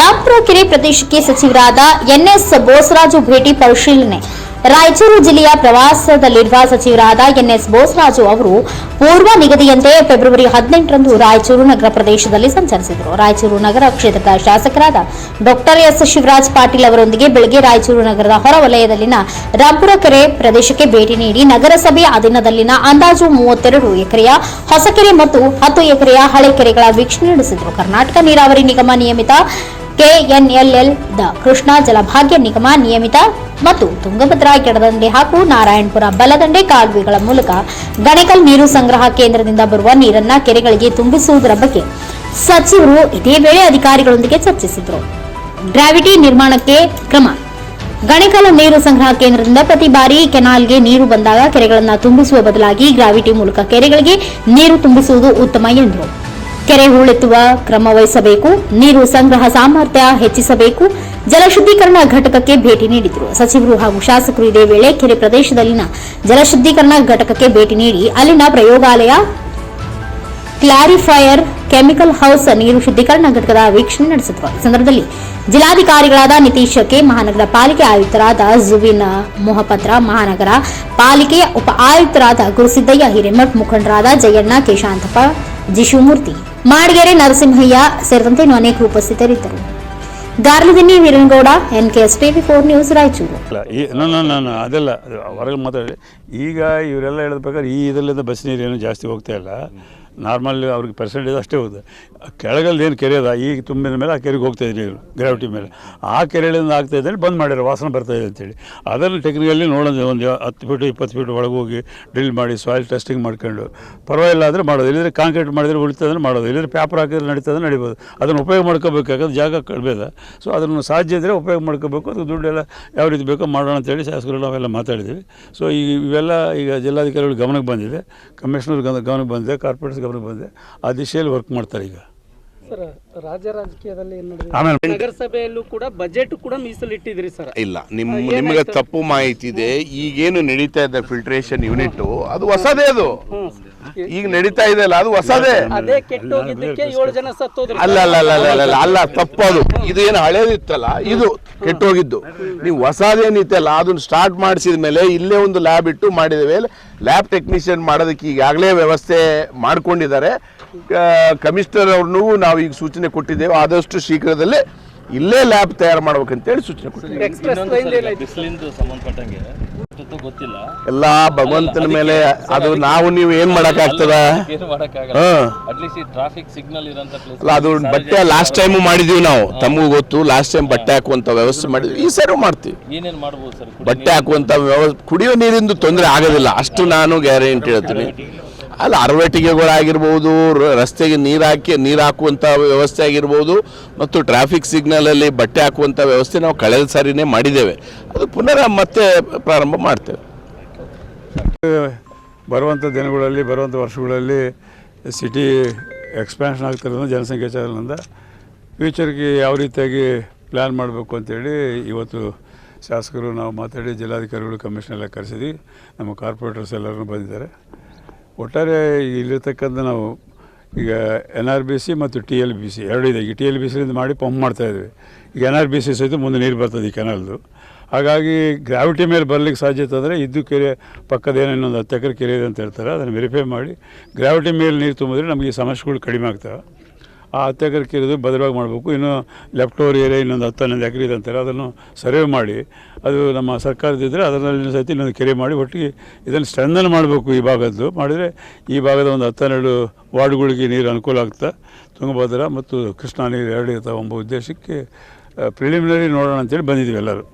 ರಾಂಪುರ ಕೆರೆ ಪ್ರದೇಶಕ್ಕೆ ಸಚಿವರಾದ ಎನ್ಎಸ್ ಬೋಸರಾಜು ಭೇಟಿ ಪರಿಶೀಲನೆ. ರಾಯಚೂರು ಜಿಲ್ಲೆಯ ಪ್ರವಾಸದಲ್ಲಿರುವ ಸಚಿವರಾದ ಎನ್ಎಸ್ ಬೋಸರಾಜು ಅವರು ಪೂರ್ವ ನಿಗದಿಯಂತೆ ಫೆಬ್ರವರಿ ಹದಿನೆಂಟರಂದು ರಾಯಚೂರು ನಗರ ಪ್ರದೇಶದಲ್ಲಿ ಸಂಚರಿಸಿದರು. ರಾಯಚೂರು ನಗರ ಕ್ಷೇತ್ರದ ಶಾಸಕರಾದ ಡಾಕ್ಟರ್ ಎಸ್ ಶಿವರಾಜ್ ಪಾಟೀಲ್ ಅವರೊಂದಿಗೆ ಬೆಳಗ್ಗೆ ರಾಯಚೂರು ನಗರದ ಹೊರವಲಯದಲ್ಲಿನ ರಾಂಪುರ ಕೆರೆ ಪ್ರದೇಶಕ್ಕೆ ಭೇಟಿ ನೀಡಿ ನಗರಸಭೆ ಅಧೀನದಲ್ಲಿನ ಅಂದಾಜು ಮೂವತ್ತೆರಡು ಎಕರೆಯ ಹೊಸಕೆರೆ ಮತ್ತು ಹತ್ತು ಎಕರೆಯ ಹಳೆ ಕೆರೆಗಳ ವೀಕ್ಷಣೆ ನಡೆಸಿದರು. ಕರ್ನಾಟಕ ನೀರಾವರಿ ನಿಗಮ ನಿಯಮಿತ ಕೆಎನ್ಎಲ್ಎಲ್ ದ ಕೃಷ್ಣಾ ಜಲಭಾಗ್ಯ ನಿಗಮ ನಿಯಮಿತ ಮತ್ತು ತುಂಗಭದ್ರಾ ಕೆಡದಂಡೆ ಹಾಗೂ ನಾರಾಯಣಪುರ ಬಲದಂಡೆ ಕಾಲುವೆಗಳ ಮೂಲಕ ಗಣಕಲ್ ನೀರು ಸಂಗ್ರಹ ಕೇಂದ್ರದಿಂದ ಬರುವ ನೀರನ್ನ ಕೆರೆಗಳಿಗೆ ತುಂಬಿಸುವುದರ ಬಗ್ಗೆ ಸಚಿವರು ಇದೇ ವೇಳೆ ಅಧಿಕಾರಿಗಳೊಂದಿಗೆ ಚರ್ಚಿಸಿದರು. ಗ್ರಾವಿಟಿ ನಿರ್ಮಾಣಕ್ಕೆ ಕ್ರಮ. ಗಣಕಲ ನೀರು ಸಂಗ್ರಹ ಕೇಂದ್ರದಿಂದ ಪ್ರತಿ ಬಾರಿ ಕೆನಾಲ್ಗೆ ನೀರು ಬಂದಾಗ ಕೆರೆಗಳನ್ನು ತುಂಬಿಸುವ ಬದಲಾಗಿ ಗ್ರಾವಿಟಿ ಮೂಲಕ ಕೆರೆಗಳಿಗೆ ನೀರು ತುಂಬಿಸುವುದು ಉತ್ತಮ ಎಂದರು. ಕೆರೆ ಹೂಳೆತ್ತುವ ಕ್ರಮ ವಹಿಸಬೇಕು, ನೀರು ಸಂಗ್ರಹ ಸಾಮರ್ಥ್ಯ ಹೆಚ್ಚಿಸಬೇಕು. ಜಲಶುದ್ಧೀಕರಣ ಘಟಕಕ್ಕೆ ಭೇಟಿ ನೀಡಿದರು. ಸಚಿವರು ಹಾಗೂ ಶಾಸಕರು ಇದೇ ವೇಳೆ ಕೆರೆ ಪ್ರದೇಶದಲ್ಲಿನ ಜಲಶುದ್ಧೀಕರಣ ಘಟಕಕ್ಕೆ ಭೇಟಿ ನೀಡಿ, ಅಲ್ಲಿನ ಪ್ರಯೋಗಾಲಯ, ಕ್ಲಾರಿಫೈಯರ್, ಕೆಮಿಕಲ್ ಹೌಸ್ ನೀರು ಶುದ್ಧೀಕರಣ ಘಟಕದ ವೀಕ್ಷಣೆ ನಡೆಸಿದರು. ಈ ಸಂದರ್ಭದಲ್ಲಿ ಜಿಲ್ಲಾಧಿಕಾರಿಗಳಾದ ನಿತೀಶ್ ಕೆ ಮಹಾನಗರ ಪಾಲಿಕೆ ಆಯುಕ್ತರಾದ ಜುಬಿನ್ ಮೊಹಪತ್ರ, ಮಹಾನಗರ ಪಾಲಿಕೆಯ ಉಪ ಆಯುಕ್ತರಾದ ಗುರುಸಿದ್ದಯ್ಯ, ಹಿರೇಮಠ್ ಮುಖಂಡರಾದ ಜಯಣ್ಣ, ಕೇಶಾಂತಪ್ಪ ಜಿ ಶಿವಮೂರ್ತಿ ಮಾಡಗೆರೆ ನರಸಿಂಹಯ್ಯ ಸೇರಿದಂತೆ ಇನ್ನು ಅನೇಕರು ಉಪಸ್ಥಿತರಿದ್ದರು. Garladinni Veeranagouda S TV four news Raichur. ಇಲ್ಲ ಅದೆಲ್ಲ ಅದು ಹೊರಗೆ ಮಾತಾಡಿ. ಈಗ ಇವರೆಲ್ಲ ಪ್ರಕಾರ ಈ ಇದರಿಂದ ಬಸ್ ನೀರು ಏನು ಜಾಸ್ತಿ ಹೋಗ್ತಾ ಇಲ್ಲ. ನಾರ್ಮಲ್ ಅವ್ರಿಗೆ ಪರ್ಸೆಂಟೇಜ್ ಅಷ್ಟೇ ಹೋಗುತ್ತೆ. ಕೆಳಗಲ್ಲಿ ಏನು ಕೆರೆ ಅದ ಈಗ ತುಂಬಿದ ಮೇಲೆ ಆ ಕೆರೆಗೆ ಹೋಗ್ತಾ ಇದೆ ಇವರು ಗ್ರಾವಿಟಿ ಮೇಲೆ. ಆ ಕೆರೆಗಳಿಂದ ಆಗ್ತಾ ಇದ್ದರೆ ಬಂದ್ ಮಾಡ್ಯಾರ, ವಾಸನೆ ಬರ್ತಾ ಇದೆ ಅಂತೇಳಿ. ಅದನ್ನು ಟೆಕ್ನಿಕಲ್ಲಿ ನೋಡೋದು ಒಂದು ಹತ್ತು ಫೀಟು ಇಪ್ಪತ್ತು ಫೀಟ್ ಒಳಗೆ ಹೋಗಿ ಡ್ರಿಲ್ ಮಾಡಿ ಸಾಯಿಲ್ ಟೆಸ್ಟಿಂಗ್ ಮಾಡ್ಕೊಂಡು. ಪರವಾಗಿಲ್ಲ ಆದರೆ ಮಾಡೋದು. ಇಲ್ಲದ್ರೆ ಕಾಂಕ್ರೀಟ್ ಮಾಡಿದ್ರೆ ಉಳಿತದ್ರೆ ಮಾಡೋದು. ಇಲ್ಲದ್ರೆ ಪೇಪರ್ ಹಾಕಿದ್ರೆ ನಡೀತದೆ ನಡಿಬೋದು. ಅದನ್ನು ಉಪಯೋಗ ಮಾಡ್ಕೋಬೇಕಾಗದು ಜಾಗ ಕಡಿಮೆ ಸೊ ಅದನ್ನು ಸಾಧ್ಯ ಇದ್ದರೆ ಉಪಯೋಗ ಮಾಡ್ಕೋಬೇಕು. ಅದು ದುಡ್ಡೆಲ್ಲ ಯಾವ ರೀತಿ ಬೇಕೋ ಮಾಡೋಣ ಅಂತೇಳಿ ಶಾಸಕರು ನಾವೆಲ್ಲ ಮಾತಾಡಿದ್ದೀವಿ. ಸೊ ಈ ಇವೆಲ್ಲ ಈಗ ಜಿಲ್ಲಾಧಿಕಾರಿಗಳು ಗಮನಕ್ಕೆ ಬಂದಿದೆ. ಕಮಿಷನರ್ ಗಮನಕ್ಕೆ ಬಂದಿದೆ. ಕಾರ್ಪೊರೇಟ್ಸ್ ಗಮನಕ್ಕೆ ಬಂದಿದೆ. ಆ ದಿಶೆಯಲ್ಲಿ ವರ್ಕ್ ಮಾಡ್ತಾರೆ ಈಗ. ಸರ್ ರಾಜ್ಯ ರಾಜಕೀಯದಲ್ಲಿ ಏನ್ ನಡೆದಿದೆ? ಆಮೇಲೆ ನಗರಸಭೆಯಲ್ಲೂ ಕೂಡ ಬಜೆಟ್ ಕೂಡ ಮೀಸಲಿಟ್ಟಿದ್ರಿ ಸರ್. ಇಲ್ಲ ನಿಮ್ ನಿಮಗೆ ತಪ್ಪು ಮಾಹಿತಿ ಇದೆ. ಈಗೇನು ನಡೀತಾ ಇದೆ ಫಿಲ್ಟ್ರೇಷನ್ ಯೂನಿಟ್ ಅದು ಹೊಸದೇ ಅದು. ಈಗ ನಡೀತಾ ಇದೆ ಅಲ್ಲ ಅದು ಹೊಸದೇ. ಅದೇ ಕೆಟ್ಟೋಗಿದ್ದಕ್ಕೆ ಏಳು ಜನ ಸತ್ತೋದ್ರು ಅಲ್ಲ ಅಲ್ಲ ಅಲ್ಲ ಅಲ್ಲ ಅಲ್ಲ ಅಲ್ಲ ಅದು ಇದು ಏನು ಹಳೇದಿತ್ತಲ್ಲ? ಇದು ಕೆಟ್ಟೋಗಿದ್ದು. ನೀವು ಹೊಸದೇನಿತ್ತಲ್ಲ ಅದನ್ನ ಸ್ಟಾರ್ಟ್ ಮಾಡಿಸಿದ ಮೇಲೆ ಇಲ್ಲೇ ಒಂದು ಲ್ಯಾಬ್ ಇಟ್ಟು ಮಾಡಿದ್ದೇವೆ ಲ್ಯಾಬ್ ಟೆಕ್ನಿಷಿಯನ್ ಮಾಡೋದಕ್ಕೆ ಈಗಾಗಲೇ ವ್ಯವಸ್ಥೆ ಮಾಡ್ಕೊಂಡಿದ್ದಾರೆ. ಕಮಿಷನರ್ ಅವ್ರನ್ನೂ ನಾವು ಈಗ ಸೂಚನೆ ಕೊಟ್ಟಿದ್ದೇವೆ. ಆದಷ್ಟು ಶೀಘ್ರದಲ್ಲೇ ಇಲ್ಲೇ ಲ್ಯಾಬ್ ತಯಾರು ಮಾಡ್ಬೇಕಂತೇಳಿ ಸೂಚನೆ ಕೊಟ್ಟಿದ್ದೇವೆ ಎಕ್ಸ್ಪ್ರೆಸ್ ಟ್ರೈನ್ ಏನಾಯ್ತು ಬಿಸಿಲಿಂದ ಸಂಬಂಧಪಟ್ಟಂಗೆ ಗೊತ್ತಿಲ್ಲ. ಎಲ್ಲ ಭಗವಂತನ ಮೇಲೆ ಅದು ನಾವು ನೀವು ಏನ್ ಮಾಡಕ್ ಆಗ್ತದ ಏನು ಮಾಡಕ್ಕಾಗಲ್ಲ. ಹಾ. ಅಟ್ಲೀಸ್ಟ್ ಈ ಟ್ರಾಫಿಕ್ ಸಿಗ್ನಲ್ ಅಲ್ಲ ಅದು ಬಟ್ಟೆ ಲಾಸ್ಟ್ ಟೈಮು ಮಾಡಿದೀವಿ ನಾವು. ತಮಗೂ ಗೊತ್ತು ಲಾಸ್ಟ್ ಟೈಮ್ ಬಟ್ಟೆ ಹಾಕುವಂತ ವ್ಯವಸ್ಥೆ ಮಾಡಿದ್ವಿ. ಈ ಸರಿ ಮಾಡ್ತೀವಿ. ಏನೇನ್ ಮಾಡ್ಬೋದು ಸರ್? ಬಟ್ಟೆ ಹಾಕುವಂತ ವ್ಯವಸ್ಥೆ ಕುಡಿಯೋ ನೀರಿಂದು ತೊಂದರೆ ಆಗೋದಿಲ್ಲ. ಅಷ್ಟು ನಾನು ಗ್ಯಾರಂಟಿ ಹೇಳ್ತೀನಿ. ಅಲ್ಲ ಅರವಟಿಕೆಗಳಾಗಿರ್ಬೋದು ರಸ್ತೆಗೆ ನೀರು ಹಾಕಿ, ನೀರು ಹಾಕುವಂಥ ವ್ಯವಸ್ಥೆ ಆಗಿರ್ಬೋದು ಮತ್ತು ಟ್ರಾಫಿಕ್ ಸಿಗ್ನಲಲ್ಲಿ ಬಟ್ಟೆ ಹಾಕುವಂಥ ವ್ಯವಸ್ಥೆ ನಾವು ಕಳೆದ ಸಾರಿನೇ ಮಾಡಿದ್ದೇವೆ. ಅದು ಪುನರ ಮತ್ತೆ ಪ್ರಾರಂಭ ಮಾಡ್ತೇವೆ. ಬರುವಂಥ ದಿನಗಳಲ್ಲಿ ಬರುವಂಥ ವರ್ಷಗಳಲ್ಲಿ ಸಿಟಿ ಎಕ್ಸ್ಪ್ಯಾನ್ಷನ್ ಆಗ್ತಿರೋದು ಜನಸಂಖ್ಯೆ ಚಾಲನೆಯಿಂದ ಫ್ಯೂಚರ್ಗೆ ಯಾವ ರೀತಿಯಾಗಿ ಪ್ಲ್ಯಾನ್ ಮಾಡಬೇಕು ಅಂತೇಳಿ ಇವತ್ತು ಶಾಸಕರು, ನಾವು ಮಾತಾಡಿ ಜಿಲ್ಲಾಧಿಕಾರಿಗಳು ಕಮಿಷನ್ ಎಲ್ಲ ಕರೆಸಿದ್ವಿ. ನಮ್ಮ ಕಾರ್ಪೊರೇಟರ್ಸ್ ಎಲ್ಲರೂ ಬಂದಿದ್ದಾರೆ. ಒಟ್ಟಾರೆ ಇಲ್ಲಿರ್ತಕ್ಕಂಥ ನಾವು ಈಗ ಎನ್ ಆರ್ ಬಿ ಸಿ ಮತ್ತು ಟಿ ಎಲ್ ಬಿ ಸಿ ಎರಡು ಇದೆ. ಈಗ ಟಿ ಎಲ್ ಬಿ ಸಿಯಿಂದ ಮಾಡಿ ಪಂಪ್ ಮಾಡ್ತಾಯಿದ್ವಿ ಈಗ ಎನ್ ಆರ್ ಬಿ ಸಿ ಸಹಿತ ಮುಂದೆ ನೀರು ಬರ್ತದೆ ಈ ಕೆನಲ್ದು. ಹಾಗಾಗಿ ಗ್ರಾವಿಟಿ ಮೇಲೆ ಬರಲಿಕ್ಕೆ ಸಾಧ್ಯತೆ ಅಂದರೆ ಇದ್ದು ಕೆರೆ ಪಕ್ಕದ ಏನೋ ಇನ್ನೊಂದು ಹತ್ತು ಎಕರೆ ಕೆರೆ ಇದೆ ಅಂತ ಹೇಳ್ತಾರೆ. ಅದನ್ನು ವೆರಿಫೈ ಮಾಡಿ ಗ್ರಾವಿಟಿ ಮೇಲೆ ನೀರು ತುಂಬಿದ್ರೆ ನಮಗೆ ಸಮಸ್ಯೆಗಳು ಕಡಿಮೆ ಆಗ್ತವೆ. ಆ ಹತ್ತು ಎಕರೆ ಕೆರೆದು ಭದ್ರವಾಗಿ ಮಾಡಬೇಕು. ಇನ್ನು ಲೆಫ್ಟ್ ಓವರ್ ಏರಿಯಾ ಇನ್ನೊಂದು ಹತ್ತು ಹನ್ನೊಂದು ಎಕರೆ ಇದೆ ಅಂತಾರೆ. ಅದನ್ನು ಸರ್ವೆ ಮಾಡಿ ಅದು ನಮ್ಮ ಸರ್ಕಾರದಿದ್ದರೆ ಅದರಲ್ಲಿ ಸಹಿತ ಇನ್ನೊಂದು ಕೆರೆ ಮಾಡಿ ಒಟ್ಟಿಗೆ ಇದನ್ನು ಸ್ಟ್ರೆಂದನ್ ಮಾಡಬೇಕು ಈ ಭಾಗದ್ದು. ಮಾಡಿದರೆ ಈ ಭಾಗದ ಒಂದು ಹತ್ತು ಹನ್ನೆರಡು ವಾರ್ಡ್ಗಳಿಗೆ ನೀರು ಅನುಕೂಲ ಆಗ್ತಾ ತುಂಗಭದ್ರಾ ಮತ್ತು ಕೃಷ್ಣಾ ನೀರು ಎರಡು ಇರ್ತಾವೆ ಎಂಬ ಉದ್ದೇಶಕ್ಕೆ ಪ್ರಿಲಿಮಿನರಿ ನೋಡೋಣ ಅಂತೇಳಿ ಬಂದಿದ್ದೀವಿ ಎಲ್ಲರೂ.